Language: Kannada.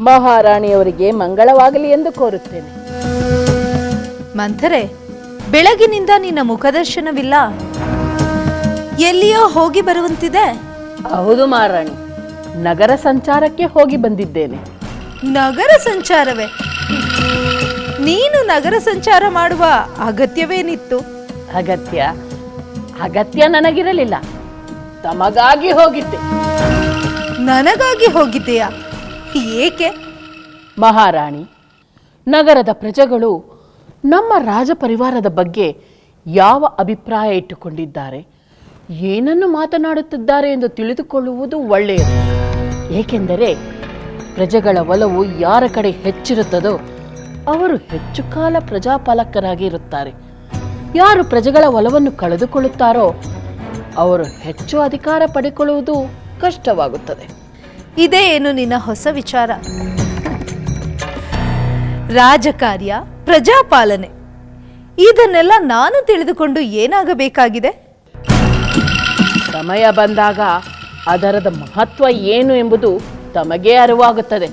ಮಹಾರಾಣಿಯವರಿಗೆ ಮಂಗಳವಾಗಲಿ ಎಂದು ಕೋರುತ್ತೇನೆ. ಮಂಥರೆ ಬೆಳಗಿನಿಂದ ನಿನ್ನ ಮುಖದರ್ಶನವಿಲ್ಲ ಎಲ್ಲಿಯೋ ಹೋಗಿ ಬರುವಂತಿದೆ? ಹೌದು ಮಹಾರಾಣಿ ನಗರ ಸಂಚಾರಕ್ಕೆ ಹೋಗಿ ಬಂದಿದ್ದೇನೆ. ನಗರ ಸಂಚಾರವೇ? ನೀನು ನಗರ ಸಂಚಾರ ಮಾಡುವ ಅಗತ್ಯವೇನಿತ್ತು? ಅಗತ್ಯ ಅಗತ್ಯ ನನಗಿರಲಿಲ್ಲ. ತಮಗಾಗಿ ಹೋಗಿದ್ದೆ. ನನಗಾಗಿ ಹೋಗಿದ್ದೀಯಾ? ಏಕೆ? ಮಹಾರಾಣಿ, ನಗರದ ಪ್ರಜೆಗಳು ನಮ್ಮ ರಾಜಪರಿವಾರದ ಬಗ್ಗೆ ಯಾವ ಅಭಿಪ್ರಾಯ ಇಟ್ಟುಕೊಂಡಿದ್ದಾರೆ? ಏನನ್ನು ಮಾತನಾಡುತ್ತಿದ್ದಾರೆ ಎಂದು ತಿಳಿದುಕೊಳ್ಳುವುದು ಒಳ್ಳೆಯದು. ಏಕೆಂದರೆ ಪ್ರಜೆಗಳ ಒಲವು ಯಾರ ಕಡೆ ಹೆಚ್ಚಿರುತ್ತದೋ ಅವರು ಹೆಚ್ಚು ಕಾಲ ಪ್ರಜಾಪಾಲಕರಾಗಿ ಇರುತ್ತಾರೆ ಯಾರು ಪ್ರಜೆಗಳ ಒಲವನ್ನು ಕಳೆದುಕೊಳ್ಳುತ್ತಾರೋ ಅವರು ಹೆಚ್ಚು ಅಧಿಕಾರ ಪಡೆಕೊಳ್ಳುವುದು ಕಷ್ಟವಾಗುತ್ತದೆ. ಇದೇ ಏನು ನಿನ್ನ ಹೊಸ ವಿಚಾರ? ರಾಜಕಾರ್ಯ, ಪ್ರಜಾಪಾಲನೆ, ಇದನ್ನೆಲ್ಲ ನಾನು ತಿಳಿದುಕೊಂಡು ಏನಾಗಬೇಕಾಗಿದೆ? ಸಮಯ ಬಂದಾಗ ಅದರದ ಮಹತ್ವ ಏನು ಎಂಬುದು ತಮಗೇ ಅರಿವಾಗುತ್ತದೆ.